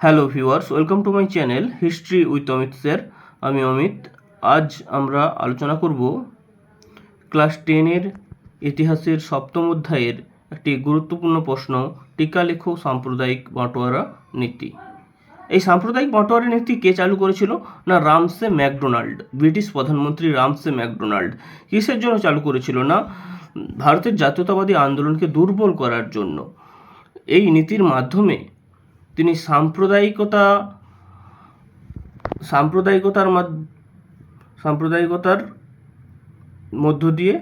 Hello viewers, welcome to my channel history with Amit sir. আমি অমিত। আজ আমরা আলোচনা করব ক্লাস টেনের ইতিহাসের সপ্তম অধ্যায়ের একটি গুরুত্বপূর্ণ প্রশ্ন টিকা লেখো সাম্প্রদায়িক বাঁটোয়ারা নীতি। এই সাম্প্রদায়িক বাঁটোয়ারা নীতি কে চালু করেছিল? না, রামসে ম্যাকডোনাল্ড, ব্রিটিশ প্রধানমন্ত্রী রামসে ম্যাকডোনাল্ড। কিসের জন্য চালু করেছিল? না, ভারতের জাতীয়তাবাদী আন্দোলনকে দুর্বল করার জন্য। এই নীতির মাধ্যমে তিনি সাম্প্রদায়িকতা, সাম্প্রদায়িকতার সাম্প্রদায়িকতার মধ্য দিয়ে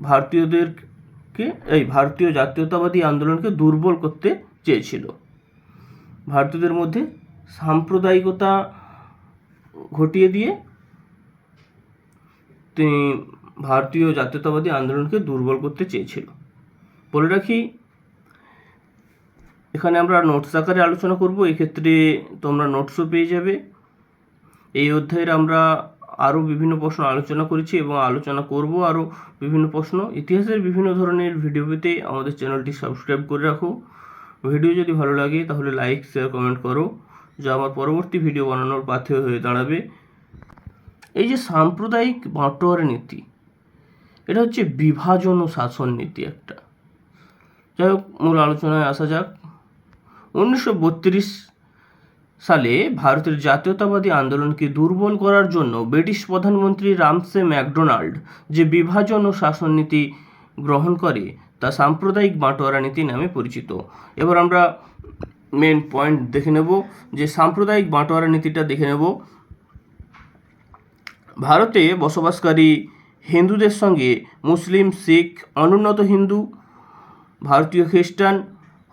ভারতীয়দেরকে, এই ভারতীয় জাতীয়তাবাদী আন্দোলনকে দুর্বল করতে চেয়েছিল। ভারতীয়দের মধ্যে সাম্প্রদায়িকতা ঘটিয়ে দিয়ে তিনি ভারতীয় জাতীয়তাবাদী আন্দোলনকে দুর্বল করতে চেয়েছিল। বলে রাখি এখানে আমরা নোটস আকারে আলোচনা করব এক্ষেত্রে তোমরা নোটসও পেয়ে যাবে। এই অধ্যায়ের আমরা আরও বিভিন্ন প্রশ্ন আলোচনা করেছি এবং আলোচনা করব আরও বিভিন্ন প্রশ্ন। ইতিহাসের বিভিন্ন ধরনের ভিডিও পেতে আমাদের চ্যানেলটি সাবস্ক্রাইব করে রাখো। ভিডিও যদি ভালো লাগে তাহলে লাইক শেয়ার কমেন্ট করো, যা আমার পরবর্তী ভিডিও বানানোর পাথে হয়ে দাঁড়াবে। এই যে সাম্প্রদায়িক বাঁটোয়ারা নীতি, এটা হচ্ছে বিভাজন ও শাসন নীতি একটা। যাই হোক, মূল আলোচনায় আসা যাক। উনিশশো বত্রিশ সালে ভারতের জাতীয়তাবাদী আন্দোলনকে দুর্বল করার জন্য ব্রিটিশ প্রধানমন্ত্রী রামসে ম্যাকডোনাল্ড যে বিভাজন ও শাসন নীতি গ্রহণ করে, তা সাম্প্রদায়িক বাঁটোয়ারা নীতি নামে পরিচিত। এবার আমরা মেন পয়েন্ট দেখে নেব যে সাম্প্রদায়িক বাঁটোয়ারা নীতিটা দেখে নেব। ভারতে বসবাসকারী হিন্দুদের সঙ্গে মুসলিম, শিখ, অনুন্নত হিন্দু, ভারতীয় খ্রিস্টান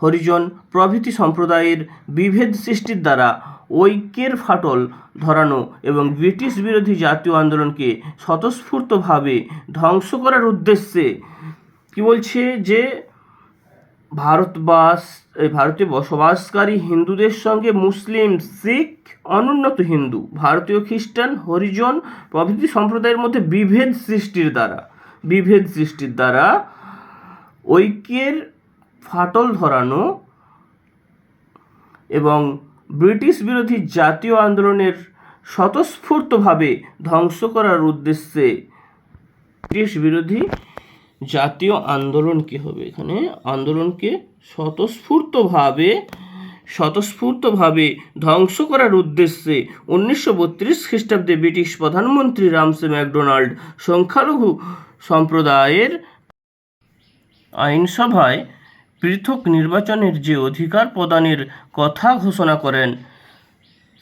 হরিজন প্রভৃতি সম্প্রদায়ের বিভেদ সৃষ্টির দ্বারা ঐক্যের ফাটল ধরানো এবং ব্রিটিশ বিরোধী জাতীয় আন্দোলনকে স্বতঃস্ফূর্তভাবে ধ্বংস করার উদ্দেশ্যে কি বলছে যে ভারতবাস ভারতে বসবাসকারী হিন্দুদের সঙ্গে মুসলিম, শিখ, অনুন্নত হিন্দু, ভারতীয় খ্রিস্টান, হরিজন প্রভৃতি সম্প্রদায়ের মধ্যে বিভেদ সৃষ্টির দ্বারা, বিভেদ সৃষ্টির দ্বারা ঐক্যের ফাটল ধরানো এবং ব্রিটিশ বিরোধী জাতীয় আন্দোলনের স্বতঃস্ফূর্তভাবে ধ্বংস করার উদ্দেশ্যে ব্রিটিশ বিরোধী জাতীয় আন্দোলন কি হবে এখানে? আন্দোলনকে স্বতঃস্ফূর্তভাবে স্বতঃস্ফূর্তভাবে ধ্বংস করার উদ্দেশ্যে উনিশশো বত্রিশ খ্রিস্টাব্দে ব্রিটিশ প্রধানমন্ত্রী রামসে ম্যাকডোনাল্ড সংখ্যালঘু সম্প্রদায়ের আইনসভায় পৃথক নির্বাচনের যে অধিকার প্রদানের কথা ঘোষণা করেন,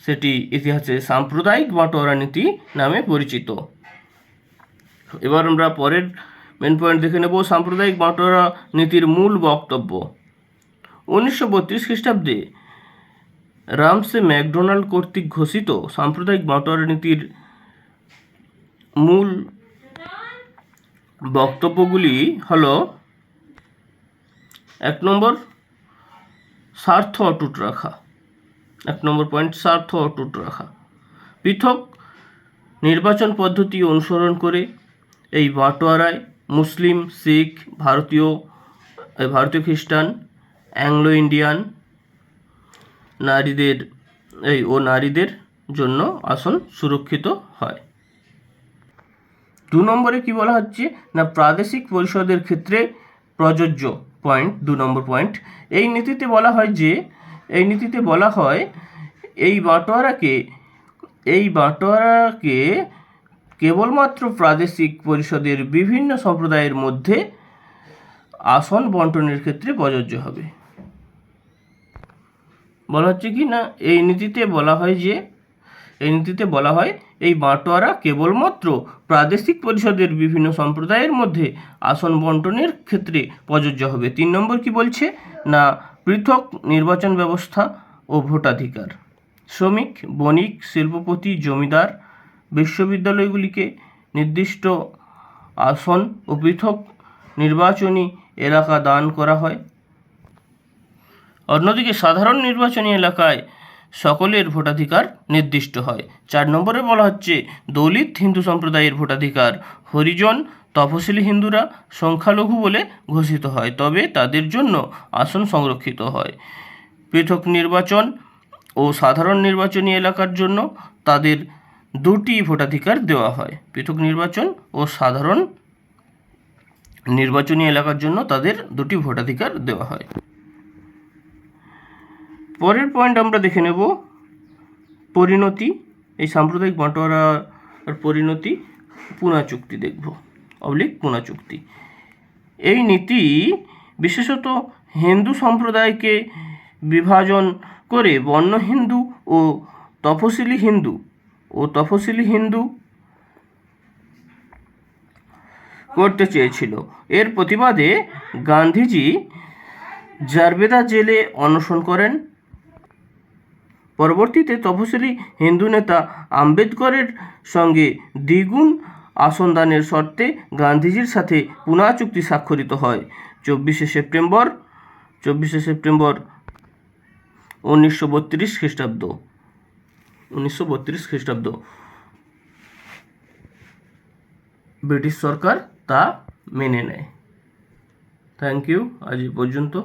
সেটি ইতিহাসে সাম্প্রদায়িক বাঁটোয়ারা নীতি নামে পরিচিত। এবার আমরা পরের মেন পয়েন্ট দেখে নেব, সাম্প্রদায়িক বাঁটোয়ারা নীতির মূল বক্তব্য। উনিশশো বত্রিশ খ্রিস্টাব্দে রামসে ম্যাকডোনাল্ড কর্তৃক ঘোষিত সাম্প্রদায়িক বাঁটোয়ারা নীতির মূল বক্তব্যগুলি হলো এক নম্বর, স্বার্থ অটুট রাখা। এক নম্বর পয়েন্ট স্বার্থ অটুট রাখা। পৃথক নির্বাচন পদ্ধতি অনুসরণ করে এই বাঁটোয়ারায় মুসলিম, শিখ, ভারতীয় ভারতীয় খ্রিস্টান, অ্যাংলো ইন্ডিয়ান নারীদের, এই ও নারীদের জন্য আসন সুরক্ষিত হয়। দু নম্বরে কি বলা হচ্ছে? না, প্রাদেশিক পরিষদের ক্ষেত্রে প্রযোজ্য। পয়েন্ট দু নম্বর পয়েন্ট এই নীতিতে বলা হয় যে, এই নীতিতে বলা হয়, এই বাঁটোয়ারাকে এই বাঁটোয়ারাকে কেবলমাত্র প্রাদেশিক পরিষদের বিভিন্ন সম্প্রদায়ের মধ্যে আসন বন্টনের ক্ষেত্রে প্রযোজ্য হবে। বলা হচ্ছে কি না? এই নীতিতে বলা হয় যে এই নীতিতে বলা হয়, এই বাঁটোয়ারা কেবলমাত্র প্রাদেশিক পরিষদের বিভিন্ন সম্প্রদায়ের মধ্যে আসন বন্টনের ক্ষেত্রে প্রযোজ্য হবে। তিন নম্বর কি বলছে? না, পৃথক নির্বাচন ব্যবস্থা ও ভোটাধিকার। শ্রমিক, বণিক, শিল্পপতি, জমিদার বিশ্ববিদ্যালয়গুলিকে নির্দিষ্ট আসন ও পৃথক নির্বাচনী এলাকা দান করা হয়। অন্যদিকে সাধারণ নির্বাচনী এলাকায় সকলের ভোটাধিকার নির্দিষ্ট হয়। চার নম্বরে বলা হচ্ছে, দলিত হিন্দু সম্প্রদায়ের ভোটাধিকার হরিজন, তপশিলি হিন্দুরা সংখ্যালঘু বলে ঘোষিত হয়, তবে তাদের জন্য আসন সংরক্ষিত হয়। পৃথক নির্বাচন ও সাধারণ নির্বাচনী এলাকার জন্য তাদের দুটি ভোটাধিকার দেওয়া হয়। পৃথক নির্বাচন ও সাধারণ নির্বাচনী এলাকার জন্য তাদের দুটি ভোটাধিকার দেওয়া হয়। পরের পয়েন্ট আমরা দেখে নেব পরিণতি। এই সাম্প্রদায়িক বাঁটোয়ারার পরিণতি, পুনা চুক্তি দেখব, অবলিক পুনা চুক্তি। এই নীতি বিশেষত হিন্দু সম্প্রদায়কে বিভাজন করে বর্ণ হিন্দু ও তফসিলি হিন্দু ও তফসিলি হিন্দু করতে চেয়েছিল। এর প্রতিবাদে গান্ধীজি জারবেদা জেলে অনশন করেন। পরবর্তীতে তপশিলি হিন্দু নেতা আম্বেদকরের সঙ্গে দ্বিগুণ আসনদানের শর্তে গান্ধীজির সাথে পুনা চুক্তি স্বাক্ষরিত হয়। চব্বিশে সেপ্টেম্বর চব্বিশে সেপ্টেম্বর উনিশশো বত্রিশ খ্রিস্টাব্দ। উনিশশো বত্রিশ খ্রিস্টাব্দ। ব্রিটিশ সরকার তা মেনে নেয়। থ্যাংক ইউ আজ পর্যন্ত।